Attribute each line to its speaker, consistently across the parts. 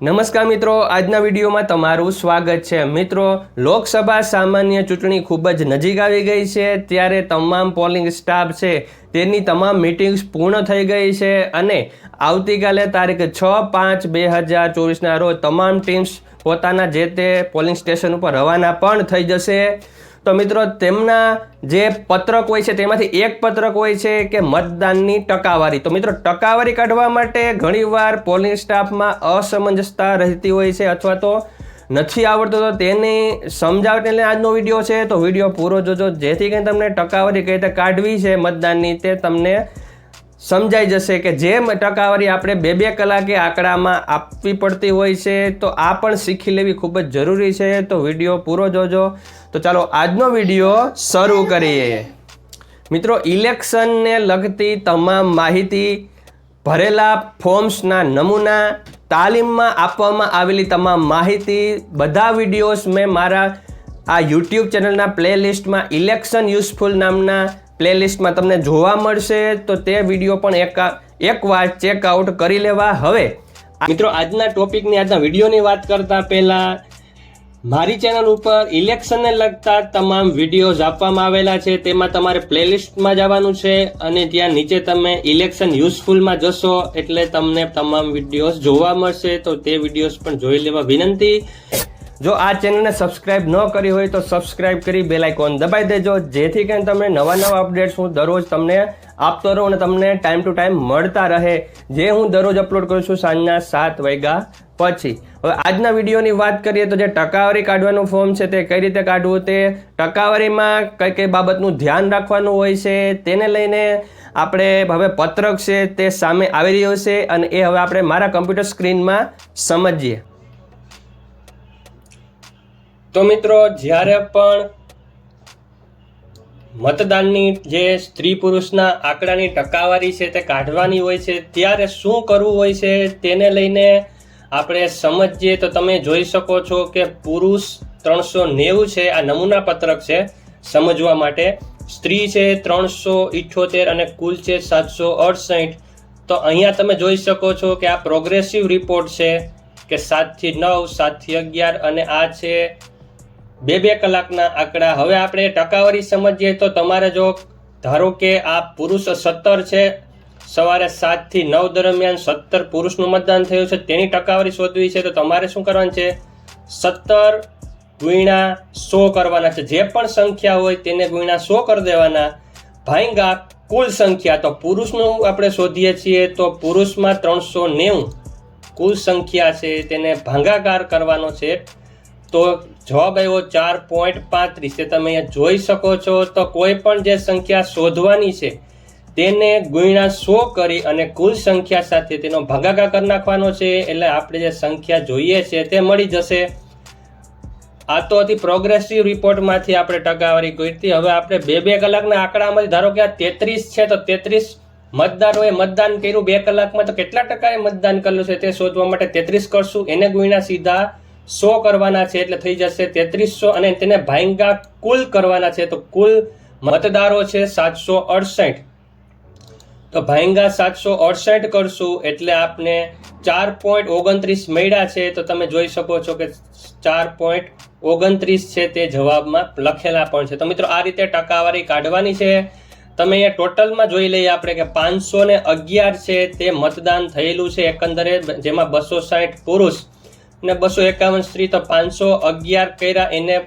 Speaker 1: નમસ્કાર મિત્રો, આજના વિડીયોમાં તમારું સ્વાગત છે. મિત્રો, લોકસભા સામાન્ય ચૂંટણી ખૂબ જ નજીક આવી ગઈ છે. ત્યારે તમામ પોલિંગ સ્ટાફ છે, તેની તમામ મિટિંગ્સ પૂર્ણ થઈ ગઈ છે અને આવતીકાલે તારીખ છ પાંચ બે હજાર ચોવીસના રોજ તમામ ટીમ્સ પોતાના જે તે પોલિંગ સ્ટેશન ઉપર રવાના પણ થઈ જશે. તો મિત્રો તેમના જે પત્રક હોય છે, તેમાંથી એક પત્રક હોય છે કે મતદાનની ટકાવારી. તો મિત્રો ટકાવારી કાઢવા માટે ઘણીવાર પોલિંગ સ્ટાફમાં અસમંજસતા રહેતી હોય છે અથવા તો નથી આવડતો, તો તેની સમજાવટને લઈને આજનો વીડિયો છે. તો વીડિયો પૂરો જોજો. જેથી કરીને તમને ટકાવારી કઈ રીતે કાઢવી છે મતદાનની તે તમને સમજાઈ જશે કે જે ટકાવારી આપણે બે બે કલાકે આંકડામાં આપવી પડતી હોય છે, તો આ પણ શીખી લેવી ખૂબ જ જરૂરી છે. તો વીડિયો પૂરો જોજો. તો ચાલો આજનો વીડિયો શરૂ કરીએ. મિત્રો, ઇલેક્શનને લગતી તમામ માહિતી, ભરેલા ફોર્મ્સના નમૂના, તાલીમમાં આપવામાં આવેલી તમામ માહિતી, બધા વિડીયોઝ મેં મારા આ યુટ્યુબ ચેનલના પ્લેલિસ્ટમાં ઇલેક્શન યુઝફુલ નામના પ્લેલિસ્ટમાં તમને જોવા મળશે, તો તે વીડિયો પણ એક એકવાર ચેકઆઉટ કરી લેવા હવે. મિત્રો, આજના ટોપિકની, આજના વિડીયોની વાત કરતા પહેલા, મારી ચેનલ ઉપર ઇલેક્શનને લગતા તમામ વિડીયોઝ આપવામાં આવેલા છે. તેમાં તમારે પ્લેલિસ્ટમાં જવાનું છે અને ત્યાં નીચે તમે ઇલેક્શન યુઝફુલમાં જશો એટલે તમને તમામ વિડીયોઝ જોવા મળશે. તો તે વિડીયોઝ પણ જોઈ લેવા વિનંતી. જો આ ચેનલને સબસ્ક્રાઇબ ન કરી હોય તો સબસ્ક્રાઇબ કરી બેલ આઇકોન દબાઈ દેજો. જેથી કરીને તમને નવા નવા અપડેટ્સ હું દરરોજ તમને આપતો રહું અને તમને ટાઈમ ટુ ટાઈમ મળતા રહે. જે હું દરરોજ અપલોડ કરું છું સાંજના સાત વાગ્યા પછી. હવે આજના વિડીયોની વાત કરીએ તો જે ટકાવારી કાઢવાનું ફોર્મ છે તે કઈ રીતે કાઢવું તે ટકાવારીમાં કઈ કઈ બાબતનું ધ્યાન રાખવાનું હોય છે તેને લઈને આપણે હવે પત્રક છે તે સામે આવી રહ્યો છે અને એ હવે આપણે મારા કમ્પ્યુટર સ્ક્રીનમાં સમજીએ. તો મિત્રો, જ્યારે પણ મતદાનની જે સ્ત્રી પુરુષના આંકડાની ટકાવારી છે તે કાઢવાની હોય છે, ત્યારે શું કરવું હોય છે તેને લઈને આપણે સમજીએ તો તમે જોઈ શકો છો કે પુરુષ ત્રણસો નેવું છે, આ નમૂના પત્રક છે સમજવા માટે. સ્ત્રી છે ત્રણસો ઇઠ્યોતેર અને કુલ છે સાતસો અડસઠ. તો અહીંયા તમે જોઈ શકો છો કે આ પ્રોગ્રેસિવ રિપોર્ટ છે કે સાતથી નવ સાતથી અગિયાર અને આ છે બે બે કલાકના આંકડા. હવે આપણે ટકાવારી સમજીએ તો તમારે જો ધારો કે આ પુરુષ સત્તર છે, સવારે સાતથી નવ દરમિયાન સત્તર પુરુષનું મતદાન થયું છે, તેની ટકાવારી શોધવી છે, તો તમારે શું કરવાનું છે? સત્તર ગુણ્યા સો કરવાના છે. જે પણ સંખ્યા હોય તેને ગુણ્યા સો કરી દેવાના. ભાઈંગા, કુલ સંખ્યા. તો પુરુષનું આપણે શોધીએ છીએ તો પુરુષમાં ત્રણસો નેવું કુલ સંખ્યા છે, તેને ભાંગાકાર કરવાનો છે. તો જવાબ આવ્યો ચાર પોઈન્ટ પાંત્રીસ. તમે અહીંયા જોઈ શકો છો તો કોઈ પણ જે સંખ્યા શોધવાની છે, તેને ગુણ્યા સો કરી અને કુલ સંખ્યા સાથે તેનો ભાગાકાર કરી નાખવાનો છે. એટલે આપણે જે સંખ્યા જોઈએ છે તે મળી જશે. આ તો હતી પ્રોગ્રેસિવ રિપોર્ટમાંથી આપણે ટકાવારી કરી હવે આપણે બે બે કલાકના આંકડામાંથી, ધારો કે આ તેત્રીસ છે, તો તેત્રીસ મતદારોએ મતદાન કર્યું બે કલાકમાં, તો કેટલા ટકાએ મતદાન કર્યું છે તે શોધવા માટે તેત્રીસ કરશું. એને ગુણ્યા સીધા સો કરવાના છે એટલે થઈ જશે તેત્રીસો અને તેને ભાઈંગા કુલ કરવાના છે તો કુલ મતદારો છે સાતસો અડસઠ. તો ભાઈંગા સાતસો અડસઠ કરશું એટલે આપને ચાર પોઈન્ટ ઓગણત્રીસ મળ્યા છે તો તમે જોઈ શકો છો કે ચાર પોઈન્ટ ઓગણત્રીસ છે તે જવાબમાં લખેલા પણ છે. તો મિત્રો આ રીતે ટકાવારી કાઢવાની છે. તમે અહીંયા ટોટલમાં જોઈ લઈએ આપણે કે પાંચસો ને અગિયાર છે તે મતદાન થયેલું છે એકંદરે, જેમાં બસો સાઠ પુરુષ ને બસો એકાવન સ્ત્રી તો પાંચસો અગિયાર કર્યા. એને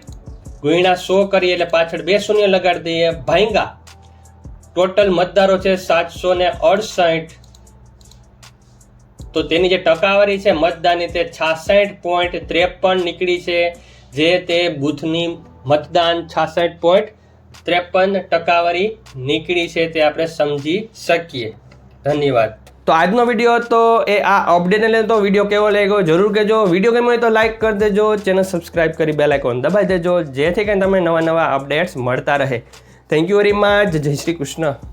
Speaker 1: ગુણ્યા સો કરી એટલે પાછળ બે શૂન્ય લગાડી દઈએ. ભાંગા. ટોટલ મતદારો છે સાતસો ને અડસઠ. તો તેની જે ટકાવારી છે મતદાનની તે છાસઠ પોઈન્ટ ત્રેપન નીકળી છે. જે તે બુથની મતદાન છાસઠ પોઈન્ટ ત્રેપન ટકાવારી નીકળી છે તે આપણે સમજી શકીએ. ધન્યવાદ. તો આજનો વીડિયો હતો એ આ અપડેટને લઈને તો વીડિયો કેવો લાગ્યો જરૂર કહેજો. વીડિયો ગમ્યો હોય તો લાઈક કરી દેજો ચેનલ સબસ્ક્રાઇબ કરી બેલ આઇકોન દબાઈ દેજો, જેથી કરીને તમને નવા નવા અપડેટ્સ મળતા રહે. થેન્ક યુ વેરી મચ જય શ્રી કૃષ્ણ.